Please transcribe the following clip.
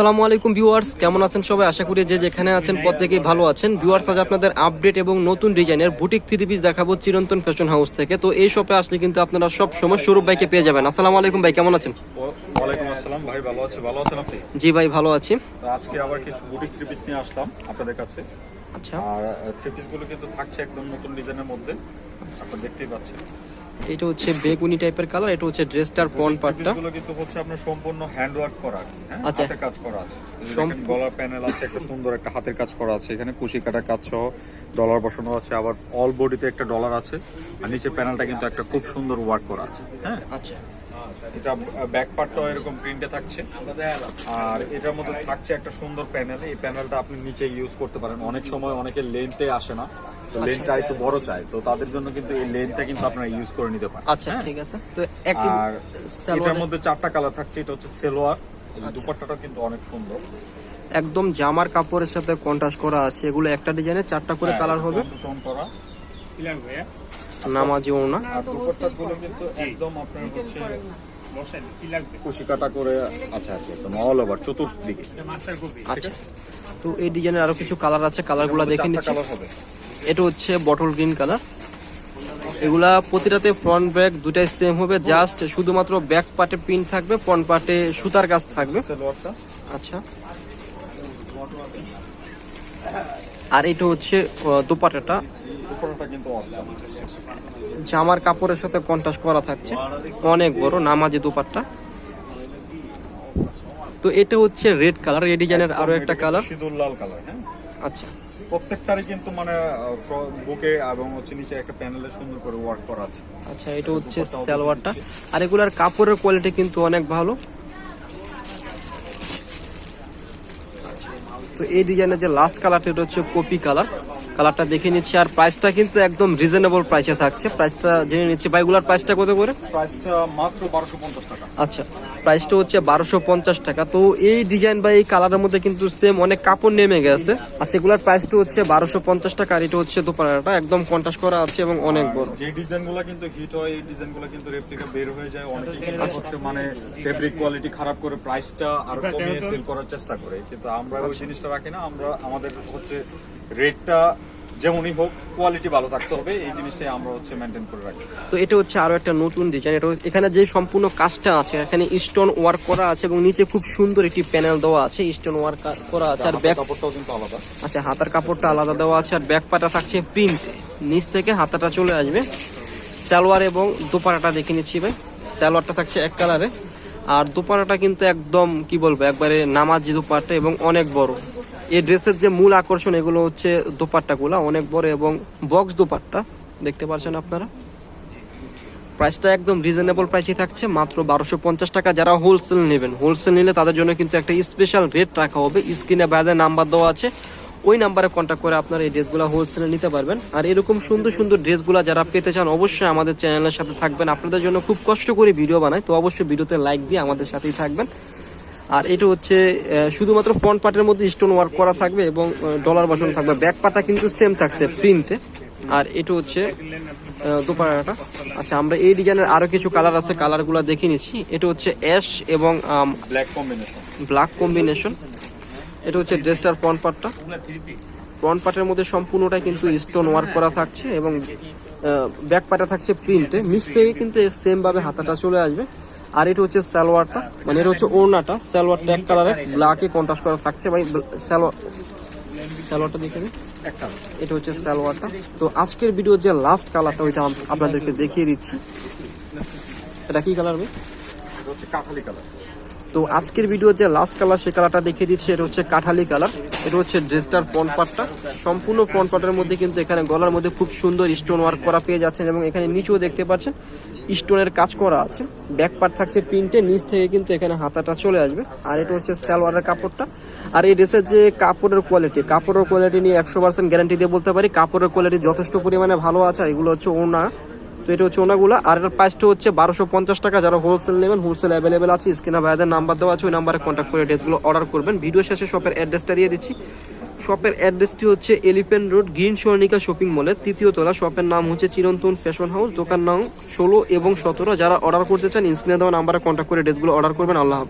আসসালামু আলাইকুম ভিউয়ার্স কেমন আছেন সবাই? আশা করি যে যেখানে আছেন প্রত্যেকেই ভালো আছেন। ভিউয়ার্স আজ আপনাদের আপডেট এবং নতুন ডিজাইনের বুটিক থ্রি পিস দেখাবো চিরন্তন ফ্যাশন হাউস থেকে। তো এই শপে আসলে কিন্তু আপনারা সব সময় সৌরভ ভাইকে পেয়ে যাবেন। আসসালামু আলাইকুম ভাই কেমন আছেন? ওয়ালাইকুম আসসালাম ভাই ভালো আছে। ভালো আছেন আপনি? জি ভাই ভালো আছি। আজকে আবার কিছু বুটিক থ্রি পিস নিয়ে আসলাম আপনাদের কাছে। আচ্ছা। আর থ্রি পিসগুলো কিন্তু থাকছে একদম নতুন ডিজাইনের মধ্যে। আপনারা দেখতেই পাচ্ছেন। এটা হচ্ছে বেগুনি টাইপের কালার এটা হচ্ছে ড্রেসটার ফ্রন্ট পার্টটা এগুলো কিন্তু হচ্ছে আপনার সম্পূর্ণ হ্যান্ড ওয়ার্ক করা হ্যাঁ? আচ্ছা। হাতের কাজ করা আছে। সম্পূর্ণ। গলার প্যানেল আছে একটা সুন্দর একটা হাতের কাজ করা আছে এখানে কুশি কাটা কাজ সহ ডলার বসানো আছে আবার অল বডিতে একটা ডলার আছে আর নিচে প্যানেলটা কিন্তু একটা খুব সুন্দর ওয়ার্ক করা আছে হ্যাঁ? আচ্ছা। এটা ব্যাক পার্টটাও এরকম প্রিন্টে থাকছে। আর এটার মধ্যে থাকছে একটা সুন্দর প্যানেল এই প্যানেলটা আপনি নিচে ইউজ করতে পারেন। অনেক সময় অনেকে লেন্থে আসে না লেন্থটা একটু বড় চাই তো তাদের জন্য কিন্তু এই লেন্থটা কিন্তু আপনারা ইউজ করে নিতে পারেন আচ্ছা ঠিক আছে। তো আর এটার মধ্যে চারটা কালার থাকছে এটা হচ্ছে সেলোয়ার। এই দুপাট্টাটা কিন্তু অনেক সুন্দর। একদম জামার কাপড়ের সাথে কন্ট্রাস্ট করা আছে। এগুলো একটা ডিজাইনে চারটা করে হ্যাঁ, কালার হবে। টোন করা নামাজি ওনা আর দুপাট্টা গুলো কিন্তু একদম আপনার হচ্ছে কুশি কাটা করে আচ্ছা আচ্ছা একদম অল ওভার চতুর্দিকে। আচ্ছা। তো এই ডিজাইনের আরও কিছু কালার আছে? কালারগুলো দেখে নিচ্ছি। হবে। এটা হচ্ছে বটল গ্রিন কালার এগুলা প্রতিটাতে ফ্রন্ট ব্যাক দুটাই সেম হবে। জাস্ট শুধুমাত্র ব্যাক পার্টে পিন থাকবে ফ্রন্ট পার্টে সুতার কাজ থাকবে। আচ্ছা। আর এটা হচ্ছে আহ, কিন্তু জামার কাপড়ের সাথে কন্ট্রাস্ট করা থাকছে। অনেক বড় নামাজি দোপাট্টা। তো এটা হচ্ছে রেড কালার এই ডিজাইনের আরও একটা কালার সিঁদুর লাল কালার হ্যাঁ। আচ্ছা। প্রত্যেকটারই কিন্তু মানে বুকে এবং হচ্ছে নিচে একটা প্যানেলে সুন্দর করে ওয়ার্ক করা আছে। আচ্ছা এটা হচ্ছে সালোয়ারটা। আর এগুলার কাপড়ের কোয়ালিটি কিন্তু অনেক ভালো। তো এই ডিজাইনের যে লাস্ট কালারটা এটা হচ্ছে কপি কালার কালারটা দেখে নিচ্ছি। আর প্রাইসটা কিন্তু একদম রিজনেবল প্রাইসে থাকছে। প্রাইসটা জেনে নিচ্ছি। বাইগুলার প্রাইসটা কত করে? প্রাইসটা মাত্র বারোশো পঞ্চাশ টাকা। আচ্ছা প্রাইসটা হচ্ছে বারোশো পঞ্চাশ টাকা। তো এই ডিজাইন বা এই কালারের মধ্যে কিন্তু সেম অনেক কাপড় নেমে গেছে। আর সেগুলোর প্রাইসটা হচ্ছে বারোশো পঞ্চাশ টাকা। আর এটা হচ্ছে দোপাটাটা একদম কন্ট্রাস্ট করা আছে এবং অনেক বড়। যে ডিজাইনগুলো কিন্তু হিট হয় এই ডিজাইনগুলো কিন্তু রেপ্লিকা বের হয়ে যায়। অনেকে কিন্তু হচ্ছে মানে ফেব্রিক কোয়ালিটি খারাপ করে প্রাইসটা আরও কমিয়ে সেল করার চেষ্টা করে। কিন্তু আমরা ওই জিনিসটা রাখি না। আমরা আমাদের হচ্ছে রেটটা যেমনই হোক কোয়ালিটি ভালো থাকতে হবে এই জিনিসটাই আমরা হচ্ছে মেনটেন করে রাখি। তো এটা হচ্ছে আরও একটা নতুন ডিজাইন এটা এখানে যে সম্পূর্ণ কাজটা আছে এখানে স্টোন ওয়ার্ক করা আছে এবং নিচে খুব সুন্দর একটি প্যানেল দেওয়া আছে স্টোন ওয়ার্ক করা আছে আর ব্যাক কাপড়টাও কিন্তু আলাদা। আচ্ছা হাতার কাপড়টা আলাদা দেওয়া আছে আর ব্যাক পাটা থাকছে প্রিন্ট নিচ থেকে হাতাটা চলে আসবে। সালোয়ার এবং দোপাটাটা দেখে নিচ্ছি ভাই। সালোয়ারটা থাকছে এক কালারে আর দোপাটাটা কিন্তু একদম কি বলব একবারে নামাজি দোপাট্টা এবং অনেক বড়। এই ড্রেসের যে মূল আকর্ষণ, এগুলো হচ্ছে দোপাট্টাগুলো অনেক বড় এবং বক্স দোপাট্টা। দেখতে পাচ্ছেন আপনারা? প্রাইসটা একদম রিজনেবল প্রাইসে থাকছে, মাত্র বারোশো পঞ্চাশ টাকা। যারা হোলসেল নেবেন হোলসেল নিলে তাদের জন্য কিন্তু একটা স্পেশাল রেট রাখা হবে। স্ক্রিনে বাইরে নাম্বার দেওয়া আছে। ওই নাম্বারে কন্ট্যাক্ট করে আপনারা এই ড্রেসগুলো হোলসেলে নিতে পারবেন। আর এরকম সুন্দর সুন্দর ড্রেসগুলো যারা পেতে চান, অবশ্যই আমাদের চ্যানেলের সাথে থাকবেন। আপনাদের জন্য খুব কষ্ট করে ভিডিও বানায় তো অবশ্যই ভিডিওতে লাইক দিয়ে আমাদের সাথেই থাকবেন। আর এটা হচ্ছে শুধুমাত্র ফ্রন্ট পার্টের মধ্যে স্টোন ওয়ার্ক করা থাকবে এবং ডলার বসানো থাকবে। ব্যাক পার্টটা কিন্তু সেম থাকছে প্রিন্টে আর এটা হচ্ছে আহ, আচ্ছা আমরা এই ডিজাইনের আরও কিছু কালার আছে কালারগুলো দেখে নিচ্ছি। এটা হচ্ছে অ্যাশ এবং ব্ল্যাক কম্বিনেশন এটা হচ্ছে ড্রেসটার ফ্রন্ট পার্টটা ফ্রন্ট পার্টের মধ্যে সম্পূর্ণটাই কিন্তু স্টোন ওয়ার্ক করা থাকছে এবং ব্যাক পার্টটা থাকছে প্রিন্টে নিচ থেকে কিন্তু সেম ভাবে হাতাটা চলে আসবে। আর এটা হচ্ছে সালোয়ারটা। মানে এটা হচ্ছে ওড়নাটা। সালোয়ারটা এক কালারে ব্ল্যাকে কন্ট্রাস্ট করা থাকছে। ভাই সালোয়ার সালোয়ারটা দেখে এটা হচ্ছে সালোয়ারটা। তো আজকের ভিডিওর যে লাস্ট কালারটা ওইটা আপনাদেরকে দেখিয়ে দিচ্ছি। এটা কি কালার ভাই? হচ্ছে কাঠালি কালার তো আজকের ভিডিওর যে লাস্ট কালার সে কালারটা দেখিয়ে দিচ্ছে, এটা হচ্ছে কাঠালি কালার এটা হচ্ছে ড্রেসটার ফ্রন্ট পার্টটা সম্পূর্ণ ফ্রন্ট পার্টের মধ্যে কিন্তু এখানে গলার মধ্যে খুব সুন্দর স্টোন ওয়ার্ক করা পেয়ে যাচ্ছেন এবং এখানে নিচেও দেখতে পাচ্ছেন স্টোনের কাজ করা আছে। ব্যাক পার্ট থাকছে প্রিন্টে নিচ থেকে কিন্তু এখানে হাতাটা চলে আসবে। আর এটা হচ্ছে সালোয়ারের কাপড়টা। আর এই ড্রেসের যে কাপড়ের কোয়ালিটি কাপড়ের কোয়ালিটি নিয়ে একশো পার্সেন্ট গ্যারান্টি দিয়ে বলতে পারি, কাপড়ের কোয়ালিটি যথেষ্ট পরিমাণে ভালো আছে, আর এগুলো হচ্ছে ওনা তো এটা হচ্ছে ওনাগুলো। আর এটার প্রাইসটা হচ্ছে বারোশো পঞ্চাশ টাকা। যারা হোলসেল নেবেন হোলসেল অ্যাভেলেবেল আছে, স্ক্রিনে ভাইদের নাম্বার দেওয়া আছে, ওই নাম্বারে কন্ট্যাক্ট করে ড্রেসগুলো অর্ডার করবেন। ভিডিও শেষে শপের অ্যাড্রেসটা দিয়ে দিচ্ছি। শপের অ্যাড্রেসটি হচ্ছে elephant road green Swarnika shopping মলের তৃতীয় তলা। শপের নাম হচ্ছে চিরন্তন ফ্যাশন হাউস দোকান নাম ষোলো এবং সতেরো। যারা অর্ডার করতে চান স্ক্রিনে দেওয়া নাম্বারে কন্ট্যাক্ট করে ড্রেসগুলো অর্ডার করবেন। আল্লাহ।